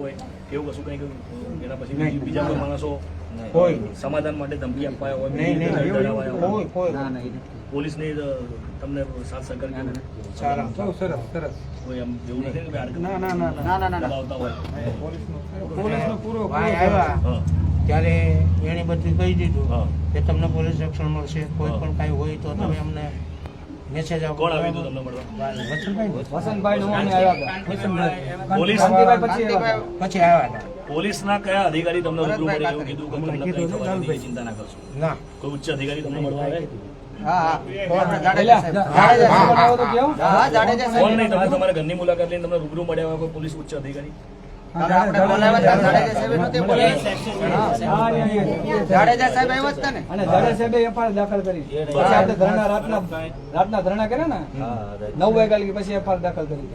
હોય એવું કશું કંઈ ગયું એના પછી બીજી- બીજા કોઈ માણસો કોઈ. સમાધાન માટે ધમકી આપવા હોય નહીં નહીં કોઈ હોય. કોઈ. પોલીસને તમને સાથ સહકાર કેવું? સારા. સરસ સરસ. કોઈ એમ જેવું નથી કે ભાઈ ના ના ના ના ના આવતા હોય. પોલીસનો પૂરો ભાઈ આવ્યા. ત્યારે એણે બધું કહી દીધું કે તમને પોલીસ રક્ષણ મળશે. કોઈ પણ કાંઈ હોય તો તમે અમને મેસેજ આપો કોણ આવ્યું હતું તમને મળવા? વસંતભાઈ વસંતભાઈ નું અમે આવ્યા પોલીસ શાંતિભાઈ પછી પછી આવ્યા હતા. પોલીસના કયા અધિકારી તમને રૂબરૂ મળે એવું કીધું કે તમને કંઈ થવા નથી, એ ચિંતા ના કરશો? ના. કોઈ ઉચ્ચ અધિકારી તમને મળવા આવે? તમારા ઘરની મુલાકાત લઈને તમને રૂબરૂ મળ્યા હોય કોઈ પોલીસ ઉચ્ચ અધિકારી? જાડેજા સાહેબ આવ્યા હતા ને અને જાડેજા સાહેબે એફઆઈઆર દાખલ કરી. પછી આપણે ધરણા રાતના રાતના ધરણા કર્યા ને? નવ વાગ્યા લગી પછી એફઆઈઆર દાખલ કરી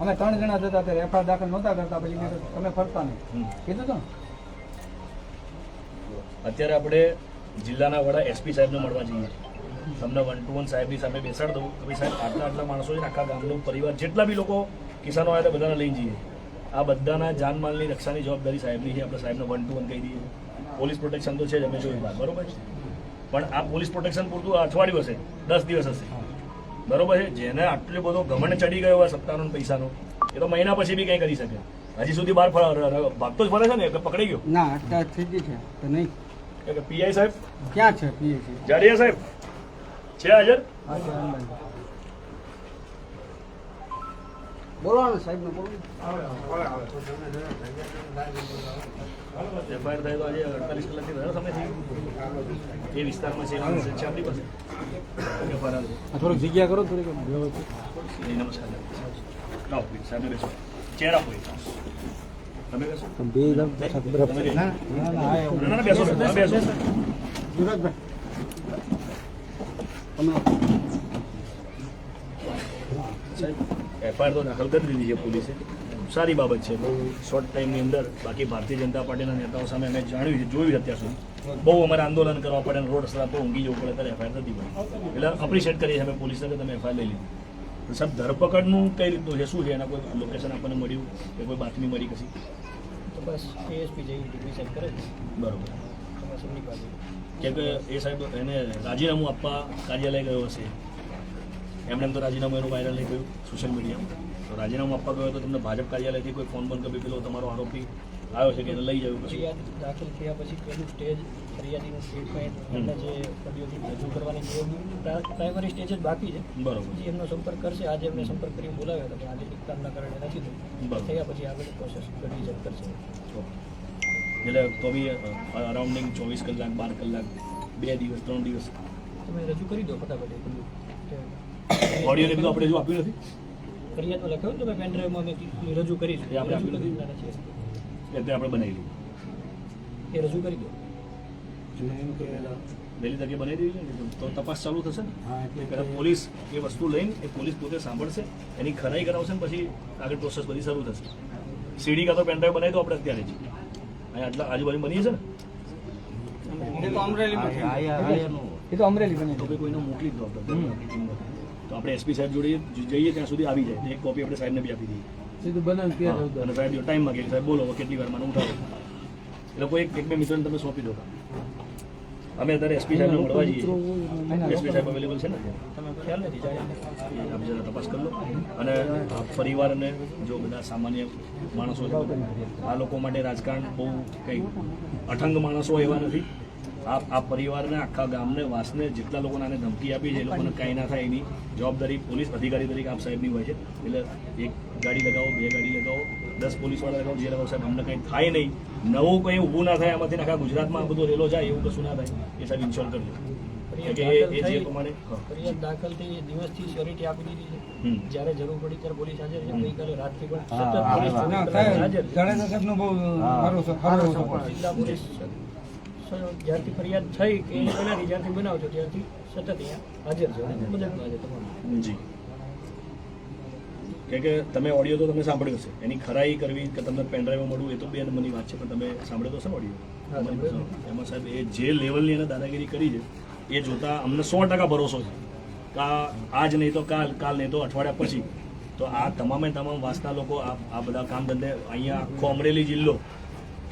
અમે ત્રણ જણા જતા ત્યારે એફઆઈઆર દાખલ નહોતા કરતા પછી તમે ફરતા નહીં. કીધું તો? અત્યારે આપણે જિલ્લાના વડા એસપી સાહેબને મળવા જઈએ. તમને વન ટુ વન સાહેબની સામે બેસાડ દઉં. કે ભાઈ સાહેબ આટલા આટલા માણસો છે ને આખા ગામનો પરિવાર જેટલા બી લોકો કિસાનો આવ્યા હતા બધાને લઈ જઈએ. આ બધાના જાનમાલની રક્ષાની જવાબદારી સાહેબની છે. આપણે સાહેબને વન ટુ વન કહી દઈએ. પોલીસ પ્રોટેક્શન તો છે જ અમે જોયું બરોબર છે? પણ આ પોલીસ પ્રોટેક્શન પૂરતું અઠવાડિયું હશે. દસ દિવસ હશે. બરોબર છે? જેને આટલો બધો ઘમંડ ચડી ગયો હોય સત્તાનો પૈસાનો એ તો મહિના પછી બી કંઈ કરી શકે. હજી સુધી બહાર ભાગતો જ ફરે છે ને? એટલે પકડી ગયો? ના અત્યારે થઈ ગઈ છે. તો નહીં. એટલે પીઆઈ સાહેબ? ક્યાં છે પીઆઈ સાહેબ? જાડિયા સાહેબ? છે હાજર? બોલવાનું સાહેબ ને બોલો એફઆઈઆર થાય તો આજે અડતાલીસ કલાકથી વધારે સમય થઈ ગયો. એ વિસ્તારમાં છે એનું છે આપણી પાસે. થોડીક જગ્યા કરો થોડીક નમસ્કાર. લાવો સાહેબ બેસો. ચેર આપો એક. તમે બેસો. તમે ના, ના, બેસો તમે બેસો એફઆઈઆર તો દાખલ કરી દીધી છે પોલીસે. સારી બાબત છે. બહુ શોર્ટ ટાઈમની અંદર બાકી ભારતીય જનતા પાર્ટીના નેતાઓ સામે અમે જાણ્યું છે જોયું અત્યાર સુધી. બહુ અમારે આંદોલન કરવા પડે અને રોડ રસ્તા પર ઊંઘી જવું પડે ત્યારે એફઆઈઆર નથી બની એટલે અપ્રિશિએટ કરીએ અમે પોલીસને કે તમે એફઆઈઆર લઈ લીધી. સાહેબ ધરપકડનું કઈ રીતનું છે? શું છે? એના કોઈ લોકેશન આપણને મળ્યું? કે કોઈ બાતમી મળી કશી? તો બસ એએસપી જેવી ડિસાઇડ કરે બરોબર. કેમ કે એ સાહેબ એને રાજીનામું આપવા કાર્યાલય ગયો હશે. એમણે એમ તો રાજીનામું એનું વાયરલ નહીં થયું સોશિયલ મીડિયામાં તો રાજીનામું આપવા ગયો તો તમને ભાજપ કાર્યાલયથી કોઈ ફોન બંધ કરી પેલો તમારો આરોપી આવ્યો છે કે એને લઈ જવું પછી? દાખલ થયા પછી પહેલું સ્ટેજ ફરિયાદીનું સ્ટેટમેન્ટ એમને જે રજૂ કરવાની જે પ્રાઇમરી સ્ટેજ જ બાકી છે. બરોબર. પછી એમનો સંપર્ક કરશે. આજે એમને સંપર્ક કરીને બોલાવ્યો હતો પણ આજે નિકાલના કારણે નથી થયું. થયા પછી આગળ પ્રોસેસ રિઝલ્ટ કરશે. એટલે તો બી અરાઉન્ડિંગ ચોવીસ કલાક બાર કલાક બે દિવસ ત્રણ દિવસ. તમે રજૂ કરી દો ફટાફટ. ઓડિયો ને આપણે જો આપ્યું નથી. ફરિયાદમાં લખ્યો ને પેન ડ્રાઈવમાં મેં રજૂ કરી છે. આપણે આપ્યું નથી? એટલે આપણે બનાવી એ રજૂ કરી દો. વહેલી તકે બનાવી દેવી છે ને? તો તપાસ ચાલુ થશે ને? પહેલા પોલીસ એ વસ્તુ લઈને એ પોલીસ પોતે સાંભળશે એની ખરાઈ કરાવશે ને પછી આગળ પ્રોસેસ બધી શરૂ થશે. સીડી કાં તો પેનડ્રાઈવ બનાવી દો આપણે અત્યારે જ. અહીંયા આટલા આજુબાજુ બનીએ છે ને? એ તો એ તો અમરેલી બની તો કોઈને મોકલી દો આપણે. આપણે એસપી સાહેબ જોડે જઈએ ત્યાં સુધી આવી જાય. એક કોપી આપણે સાહેબને બી આપી દઈએ. સીધું બનાવી અને સાહેબ જો ટાઈમ માંગે સાહેબ બોલો કેટલી વાર મને ઉઠાવો. એ લોકો એક એક બે મિત્રોને તમે સોંપી દો. અમે અત્યારે એસપી સાહેબને મળવા જઈએ. એસપી સાહેબ અવેલેબલ છે ને? ખ્યાલ નથી આપ જરા તપાસ કરી લો. અને પરિવાર અને જો બધા સામાન્ય માણસો છે આ લોકો માટે રાજકારણ બહુ કંઈ અઠંગ માણસો એવા નથી. આ આ પરિવારને આખા ગામને વાસને જેટલા લોકોને આને ધમકી આપી છે એ લોકોને કાંઈ ના થાય એની જવાબદારી પોલીસ અધિકારી તરીકે આપ સાહેબની હોય છે. એટલે એક ગાડી લગાવો બે ગાડી લગાવો દસ પોલીસવાળા લગાવો જે લગાવો સાહેબ અમને કંઈ થાય નહીં. નવું કંઈ ઊભું ના થાય આમાંથી આખા ગુજરાતમાં આ બધો રેલો જાય એવું કશું ના થાય. એ સાહેબ ઇન્શ્યોર કરજો ફરિયાદ કે એ- એ દાખલ થઈ દિવસથી શ્યોરિટી આપી દીધી છે. જ્યારે જરૂર પડી ત્યારે પોલીસ હાજર છે. ગઈકાલે રાતથી પણ સતત પોલીસ હા, ચોવીસ ના, કલાક સાહેબ, હાજર છે. સાહેબનો બહુ સારો સ- સારો સપોર્ટ. જિલ્લા પોલીસ. સ- જ્યારથી ફરિયાદ થઈ કે એ પહેલાથી જ્યારથી બનાવજો ત્યારથી સતત અહીંયા હાજર છે. મદદમાં હાજર તમારું. જી. કે કે તમે ઓડિયો તો તમે સાંભળ્યો છે એની ખરાઈ કરવી કે તમને પેનડ્રાઈવ મળવું એ તો બે નંબરની વાત છે પણ તમે સાંભળ્યો તો હશે ઓડિયો? એમાં સાહેબ એ જે લેવલની એને દાદાગીરી કરી છે એ જોતા અમને સો ટકા ભરોસો છે. કા આજ નહીં તો કાલ કાલ નહીં તો અઠવાડિયા પછી. તો આ તમામે તમામ વાસના લોકો આ આ બધા કામ ધંધે અહીંયા આખો અમરેલી જિલ્લો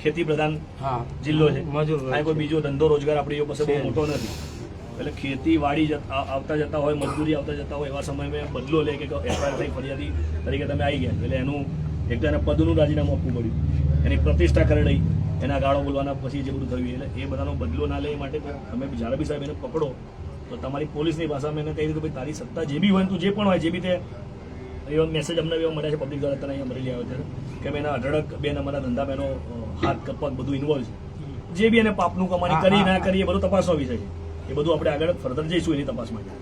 ખેતી પ્રધાન હા. જિલ્લો છે. મજૂર કોઈ બીજો ધંધો રોજગાર આપણી પાસે બહુ મોટો નથી. એટલે ખેતીવાડી વાડી આવતા જતા હોય મજદૂરી આવતા જતા હોય એવા સમયમાં બદલો લે કે એફઆઈઆર થઈ ફરિયાદી તરીકે તમે આવી ગયા. એટલે એનું એક તો એને પદનું રાજીનામું આપવું પડ્યું. એની પ્રતિષ્ઠા કરડાઈ એના ગાળો બોલવાના પછી જે બધું થયું એટલે એ બધાનો બદલો ના લે માટે તમે જારબી સાહેબ એને પકડો તો તમારી પોલીસની ભાષામાં એને કહી દીધું ભાઈ તારી સત્તા જે બી હોય તું જે પણ હોય જે બી તે એવો મેસેજ અમને એવો મળ્યા છે પબ્લિક દ્વારા અત્યારે અહીંયા મળી આવ્યો છે કે બેન અઢળક બેન અમારા ધંધા બેનો હાથ કપક બધું ઇન્વોલ્વ છે. જે બી એને પાપનું કમાણી કરી ના કરી એ બધું તપાસવા વિશે છે. એ બધું આપણે આગળ ફર્ધર જઈશું એની તપાસ માટે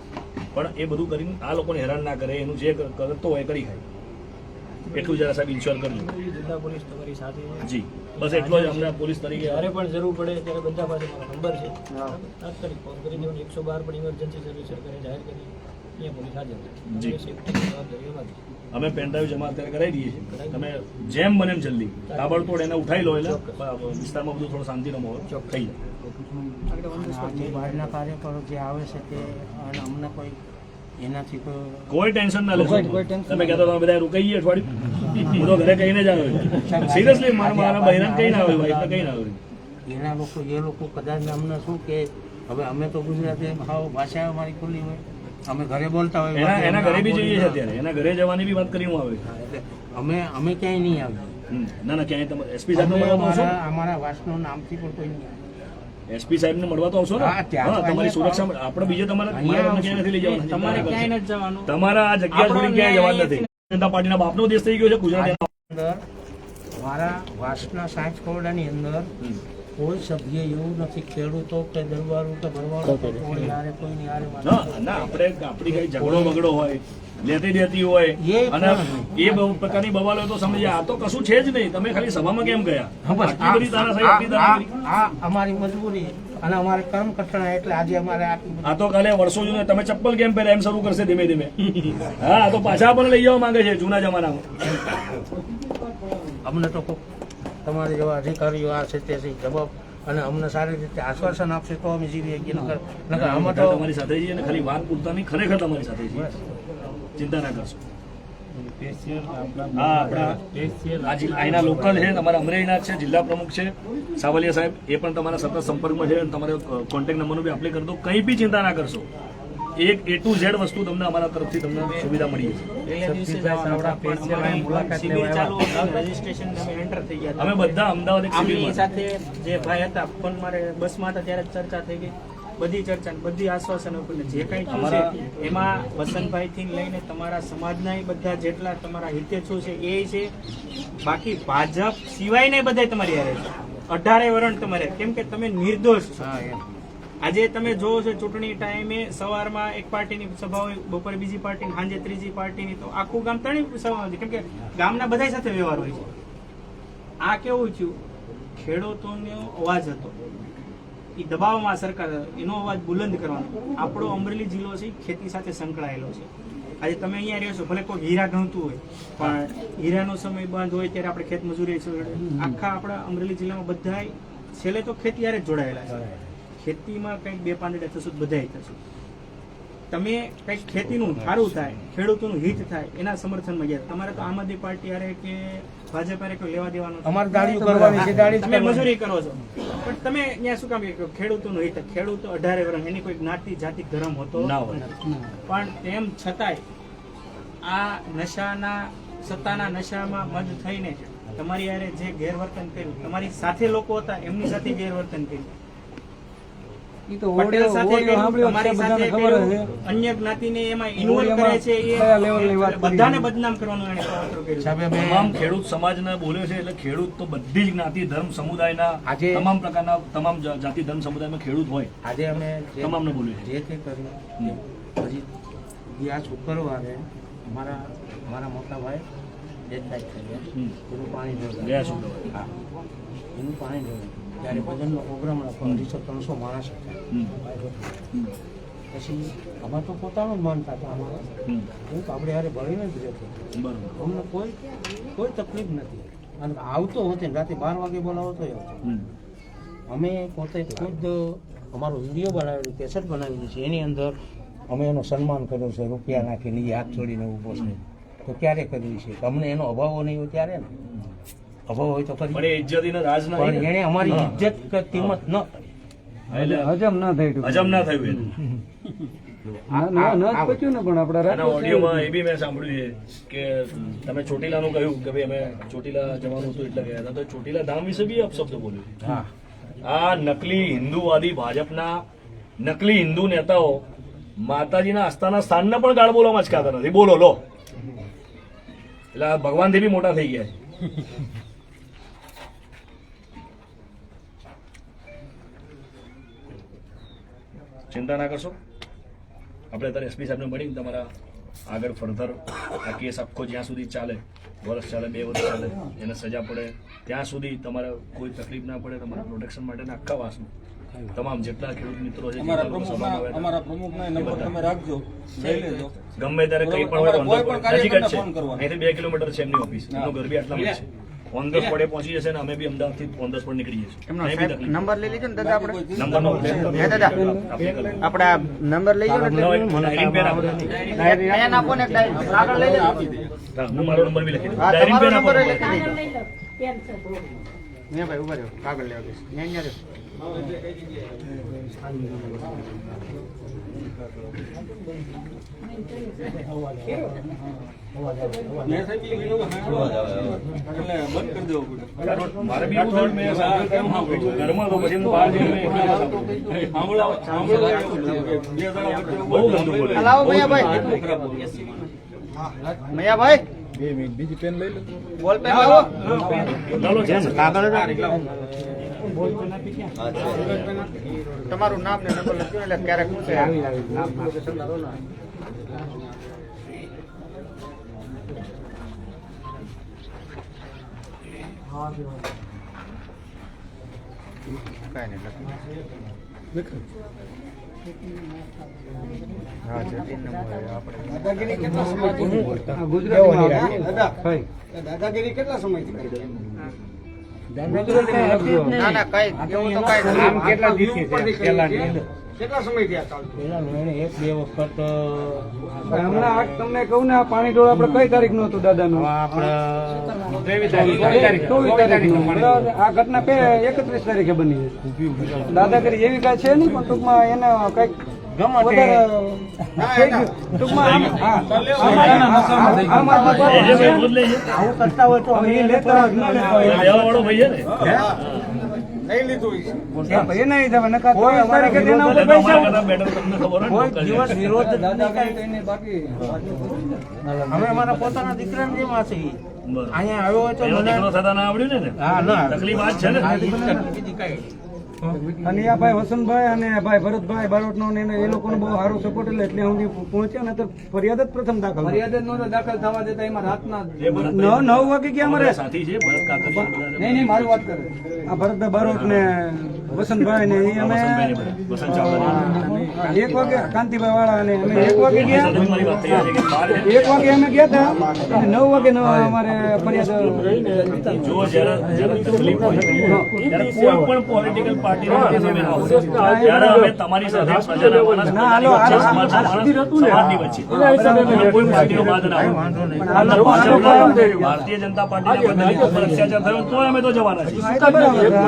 પણ એ બધું કરીને આ લોકોને હેરાન ના કરે એનું જે કરતો હોય કરી ખાય. એટલું જરા સાહેબ ઇન્શ્યોર કરજો જિલ્લા પોલીસ તમારી સાથે જી. બસ એટલો જ અમને પોલીસ તરીકે જ્યારે પણ જરૂર પડે ત્યારે બધા પાસે મારો નંબર છે. તાત્કાલિક ફોન કરી દેવાનો. એકસો બાર પણ ઇમરજન્સી સર્વિસ સરકારે જાહેર કરી અમે. પેનડ્રાઈવ જમા અત્યારે કરાવી દઈએ છીએ. તમે જેમ બને એમ જલ્દી. તાબડતોડ એને ઉઠાઈ લો એટલે વિસ્તારમાં બધું થોડો શાંતિનો માહોલ થઈ જાય. બહારના કાર્યકરો જે આવે છે તે અમને કોઈ એનાથી કોઈ કોઈ ટેન્શન ના લેશો તમે કહેતા તમે બધા રોકાઈ ગયા અઠવાડિયું. હું તો ઘરે કહીને જ આવ્યો સિરિયસલી મારા મારા બહેરાન કઈ ના આવ્યું વાઈફને કઈ ના આવ્યું એના લોકો એ લોકો કદાચ અમને શું કે હવે અમે તો ગુજરાતી ભાવ ભાષા અમારી ખુલ્લી હોય. અમે ઘરે બોલતા હોય એના એના ઘરે બી જઈએ છે અત્યારે. એના ઘરે જવાની બી વાત કરી હું આવે અમે અમે ક્યાંય નહીં આવીએ. ના ના ક્યાંય તમે એસપી સાહેબ મળવા તો આવશો? અમારા વાસનો નામથી પણ કોઈ નહીં એસપી સાહેબ ને મળવા તો આવશો ને? હા, તમારી સુરક્ષા આપણે બીજે તમારા ક્યાંય નથી લઈ જવાનું. તમારે ક્યાંય નથી જવાનું. તમારા આ જગ્યા છોડી ક્યાંય જવાનું નથી. જનતા પાર્ટીના બાપનો દેશ થઈ ગયો છે ગુજરાત અંદર મારા વાસના સાંજ ખોરડાની અંદર કોઈ સભ્ય એવું નથી ખેડૂતો કે દરબારો કે ભરવાડો કોઈ હારે કોઈની હારે વાત ના ના આપણે આપણી કઈ ઝઘડો બગડો હોય લેતી દેતી હોય અને એ બહુ પ્રકારની બવાલ હોય તો સમજે આ તો કશું છે જ નહીં. તમે ખાલી સભામાં કેમ ગયા? આ- અમારી મજબૂરી અને અમારે કર્મ કઠણા એટલે આજે અમારે આ તો કાલે વર્ષો જૂના તમે ચપ્પલ કેમ પહેરે એમ શરૂ કરશે ધીમે ધીમે. હા તો પાછા પણ લઈ જવા માંગે છે જૂના જમાનામાં. અમને તો તમારા જેવા અધિકારીઓ આ છે તે છે જવાબ. અને અમને સારી રીતે આશ્વાસન આપશે તો અમે જીવીએ કે નકર નકર અમે તો તમારી સાથે છીએ અને ખાલી વાત પૂરતા નહીં ખરેખર તમારી સાથે છીએ ચિંતા ના કરશો. અહીંના લોકલ છે તમારા અમરેલીના છે જિલ્લા પ્રમુખ છે. સાવલિયા સાહેબ એ પણ તમારા સતત સંપર્કમાં છે અને તમારે કોન્ટેક્ટ નંબરનો બી એપ્લાય કરી દો. કંઈ બી ચિંતા ના કરશો. એક એ ટુ ઝેડ વસ્તુ તમને અમારા તરફથી તમને સુવિધા મળી જશે. અમે એન્ટર થઈ ગયા અમે બધા અમદાવાદ સાથે જે ભાઈ હતા ફોન મારે બસમાં હતા ત્યારે ચર્ચા થઈ ગઈ. બધી ચર્ચા બધી આશ્વાસન આપણને જે કંઈ થયું છે એમાં વસંતભાઈ થી લઈને તમારા સમાજના બધા જેટલા તમારા હિતેચ્છુ છે એ છે. બાકી ભાજપ સિવાય ને બધા તમારી હારે છે. અઢારે વરણ તમારે. કેમ કે તમે નિર્દોષ છો. આજે તમે જોવો છો ચૂંટણી ટાઈમે સવારમાં એક પાર્ટીની સભા હોય બપોરે બીજી પાર્ટીની, સાંજે ત્રીજી પાર્ટીની, તો આખું ગામ ત્રણેય સભા હોય છે. કેમ કે ગામના બધા સાથે વ્યવહાર હોય છે. આ કેવું થયું? ખેડૂતોનો અવાજ હતો. એ દબાવમાં સરકાર, એનો અવાજ બુલંદ કરવાનો. આપણો અમરેલી જિલ્લો છે ખેતી સાથે સંકળાયેલો છે. આજે તમે અહીંયા રહ્યો છો, ભલે કોઈ હીરા ગણતું હોય, પણ હીરાનો સમય બંધ હોય ત્યારે આપણે ખેત મજૂરી આખા આપણા અમરેલી જિલ્લામાં બધા છેલ્લે તો ખેતી જ જોડાયેલા છે. ખેતીમાં કંઈક બે પાંદડા થશું બધાય થશું. તમે કંઈક ખેતીનું સારું થાય ખેડૂતોનું હિત થાય એના સમર્થનમાં ગયા. તમારે તો આમ આદમી પાર્ટી હારે કે ભાજપ આરે કોઈ લેવા દેવાનું અમારે દાડીઓ કરવાની છે દાડી તમે મજૂરી કરો છો. પણ તમે અહીંયા શું કામ ખેડૂતોનું હિત ખેડૂતો અઢારે વર્ષ એની કોઈ જ્ઞાતિ જાતિ ધર્મ હોતો. પણ તેમ છતાંય આ નશાના સત્તાના નશામાં મજ થઈને તમારી યારે જે ગેરવર્તન કર્યું તમારી સાથે લોકો હતા એમની સાથે ગેરવર્તન કર્યું. પટેલ સાથે ઓડિયો સાંભળ્યો કર્યું, છે, તમારી બધાને સાથે ખબર જ કર્યું, છે અન્ય જ્ઞાતિને એમાં ઇન્વોલ્વ કરે છે એ કયા લેવલની વાત કરી બધાને બદનામ કરવાનું એને કાવતરું કર્યું સાહેબ તમામ ખેડૂત સમાજને બોલ્યો છે એટલે ખેડૂત તો બધી જ જ્ઞાતિ ધર્મ સમુદાયના આજે- તમામ પ્રકારના તમામ જાતિ ધર્મ સમુદાયમાં ખેડૂત હોય. આજે અમે તમામને બોલ્યું છે. જે તે કર્યું હજી ગયા શુક્રવારે મારા મારા મોટા ભાઈ દેખાય થઈ ગયા. એનું પાણી. હા. એનું પાણી. ત્યારે ભજનનો પ્રોગ્રામ રાખો અઢીસો ત્રણસો માણસ હતા. પછી અમારે તો પોતાનું જ માનતા હતા અમારા હું આપણે હારે ભણીને જ રહેતો અમને કોઈ કોઈ તકલીફ નથી. અને આવતો હોતે રાતે બાર વાગે બોલાવો તો આવતો. અમે પોતે ખુદ અમારો વીડિયો બનાવેલું કેસેટ બનાવેલું છે. એની અંદર અમે એનો સન્માન કર્યું છે રૂપિયા નાખીને હાથ છોડીને ઊભો છે. તો ક્યારે કર્યું છે તમને એનો અભાવ નહીં હોય ત્યારે ને? અભાવ હોય તો પણ કરી ઇજ્જતીનો રાજ ના પણ એને અમારી ઇજ્જત કે કિંમત ન એટલે હજમ ના થયું હજમ ના થયું એને. ન- ન- ન જ પચ્યું ને પણ આપણા અને રાજકોટ ઓડિયોમાં એ બી મેં સાંભળ્યું કે તમે ચોટીલાનું કહ્યું કે ભાઈ અમે ચોટીલા જવાનું હતું એટલે ગયા હતા. તો ચોટીલા ધામ વિશે બી અપશબ્દ બોલ્યો. હા. આ નકલી હિન્દુવાદી ભાજપના નકલી હિન્દુ નેતાઓ માતાજીના આસ્થાના સ્થાનને પણ ગાળ બોલવામાં જ ખાતા નથી. બોલો લો. એટલે ભગવાન દેવી બી મોટા થઈ ગયા ચિંતા ના કરશો. આપણે અત્યારે એસપી સાહેબને મળીને તમારા આગળ ફર્ધર આ કેસ આખો જ્યાં સુધી ચાલે વર્ષ ચાલે બે વર્ષ ચાલે એને સજા પડે. ત્યાં સુધી તમારે કોઈ તકલીફ ના પડે તમારા પ્રોટેક્શન માટેના આખા વાસનું. તમામ જેટલા ખેડૂત મિત્રો છે અમારા પ્રમુખના નંબર તમે રાખજો લઈ લેજો. ગમે ત્યારે કંઈ પણ હોય કોઈ પણ નજીક જ છે. અહીંથી બે કિલોમીટર છે એમની ઓફિસ એમનું ઘર બી આટલામાં જ છે. ઓન ધ સ્પોટે પહોંચી જશે ને અમે બી અમદાવાદથી ઓન ધ સ્પોટ નીકળી જશે નંબર લઈ લેજો ને દાદા આપણે. નંબર હે દાદા. આપણી આપણે આ નંબર લઈ જાઓ એટલે ડાયરી પેન આપો. ને એક ડાયરી. કાગળ લઈ લેજો હા, મારો નંબર બી લખી દઉં. ડાયરી પેન આપો. ને ભાઈ ઊભા રહ્યો કાગળ લેવા દઈશ. ને અહીંયા રહ્યો. મેં સાહેબ એ કીધું કે એટલે બંધ કરી દેવો પડે કારણ મારે બી મિનિટ બીજી પેન લઈ લો. બોલ પેન લાવો? કાગળ તમારું નામ ને નંબર લખ્યો એટલે ક્યારેક પૂછે. કાંઈ નહીં લખ્યું. હા જતીન નંબર આપણે દાદાગીરી કેટલા સમયથી દાદાગીરી કેટલા સમયથી કરી ના ના કઈ એવું તો કઈ આમ કેટલા દિવસે છે પહેલાની અંદર? કેટલા સમયથી આ ચાલતું? પેલાનું એણે એક બે વખત હમણાં આ તમને કહું ને આ પાણી ઢોળ આપણે કઈ તારીખનું હતું આપણે તારીખ. નું બરાબર. આ ઘટના પે એકત્રીસ તારીખે બની દાદાગીરી એવી કાંઈ છે નહીં પણ ટૂંકમાં એને કંઈક ગમે તે. ટૂંકમાં આમ-. આવું કરતા હોય તો લેતા હોય અમારા અમે પોતાના દીકરાને આ છીએ અહીંયા આવ્યો હોય તો દીકરો થતા ના આવડ્યું ને હા ના. તકલીફ આ જ છે ને? અને આ ભાઈ વસંતભાઈ અને ભાઈ ભરતભાઈ બારોટનો ને એ લોકોનો બહુ સારો સપોર્ટ એટલે એટલે સુધી પહોંચ્યા ને તો ફરિયાદ જ પ્રથમ દાખલ ફરિયાદ જ નહોતો દાખલ થવા દેતા એમાં રાતના નવ વાગે ગયા અમારે સાથી છે નહીં નહીં મારી વાત કરે. આ ભરતભાઈ બારોટ ને વસંતભાઈ ને એ અમે એક વાગે કાંતિભાઈ વાળા અને અમે એક વાગે ગયા. એક વાગે અમે ગયા હતા અને નવ વાગે નવ અમારે ફરિયાદ જો જ્યારે જ્યારે તકલીફ હોય ત્યારે કોઈ પણ પોલિટિકલ ત્યારે અમે તમારી સાથે સમાજની વચ્ચે. કોઈ ના અંદર ભારતીય જનતા પાર્ટીના અત્યાચાર થયો તો અમે તો જવાના છીએ.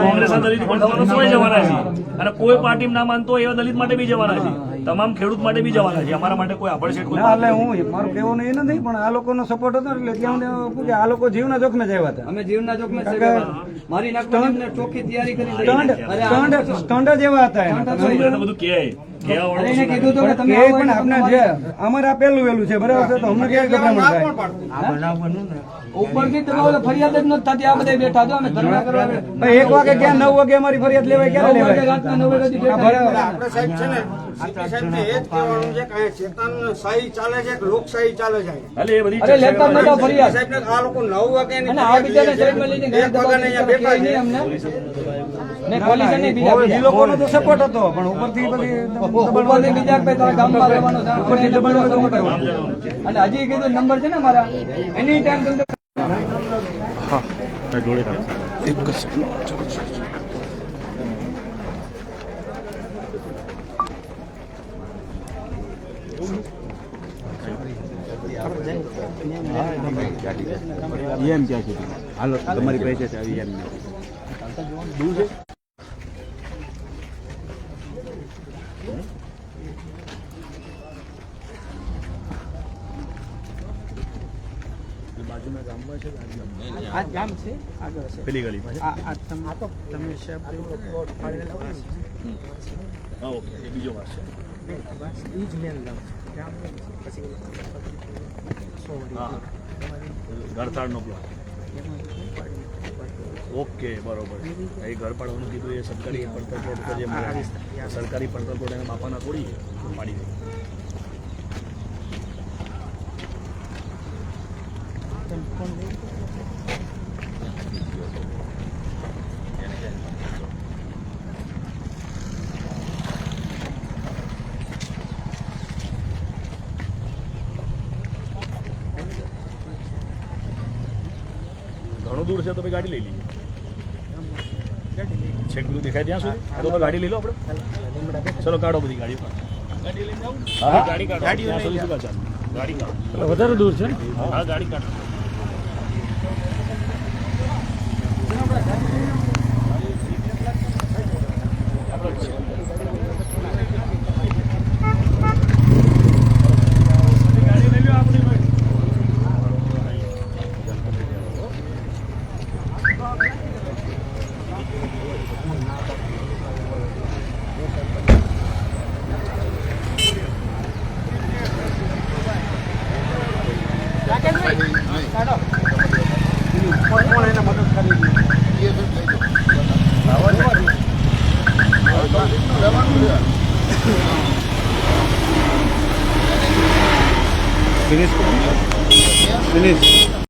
કોંગ્રેસના દલિત ઉપર થવાનો તોય જવાના છીએ. અને કોઈ પાર્ટી ના માનતો હોય એવા દલિત માટે બી જવાના છીએ. તમામ ખેડૂત માટે બી જવાના છે. અમારા માટે કોઈ આભડછેટ ના એટલે હું મારું કહેવું એ નથી પણ આ લોકોનો સપોર્ટ હતો એટલે ત્યાં હું કે આ લોકો જીવના જોખમે જ આવ્યા હતા. અમે જીવના જોખમે મારી ચોખ્ખી તૈયારી કરી સ્ટન્ડ સ્ટન્ડ જ એવા હતા એના. બધું કે પણ આપણે જે અમારે આ પેલું વહેલું છે બરાબર? છે તો અમને ક્યાં ગભરામણ થાય? આ બનાવ ને. ઉપરથી તમે ફરિયાદ જ નથી થતી. આ બધા બેઠા છો અમે ધરણા કરવા ભાઈ એક વાગે ક્યાં નવ વાગે અમારી ફરિયાદ લેવાય ક્યારે લેવાય? રાતના નવ વાગે આપણે સાહેબ છે ને સીપી સાહેબને એ જ કહેવાનું છે કે ચેતન શાહી ચાલે છે કે લોકશાહી ચાલે છે? હાલે એ બધી અરે લેતા નતા ફરિયાદ. સાહેબને આ લોકો નવ વાગે અને આ બીજાને સાઈડમાં લઈને એક વાગ્યાને અહીંયા બેઠા છે. ને પોલીસે નહીં બીજા એ લોકોનો તો સપોર્ટ હતો પણ ઉપરથી બધી ઉપરથી બીજા કે તારા ગામમાં રહેવાનો ઉપરથી દબાણ કરવાનું અને હજી કીધું નંબર છે ને મારા? એની ટાઈમ તમને એમ ક્યાં સુધી હાલો તમારી પાસે છે આવી એમ દૂર છે બાજુના ગામમાં છે આ ગામ છે આગળ છે. પેલી ગલીમાં આ તમે તમે ઓકે એ બીજો વાત છે. ને બસ જ મેન ગામ છે. પછી હા ગરતાળનો ઓકે બરોબર. એ ઘર પાડવાનું કીધું એ સરકારી પડતર કોડ પર જે મળે સરકારી પડતર કોડ એને બાપાના થોડી પાડી દે. ઘણું દૂર છે તો ભાઈ ગાડી લઈ લઈએ. છેક બધું દેખાય ત્યાં સુધી? તો ગાડી લઈ લો આપણે. ચલો કાઢો બધી ગાડી ગાડી લઈને ગાડી કાઢો. ગાડી કાઢો. વધારે દૂર છે હા ગાડી કાઢો.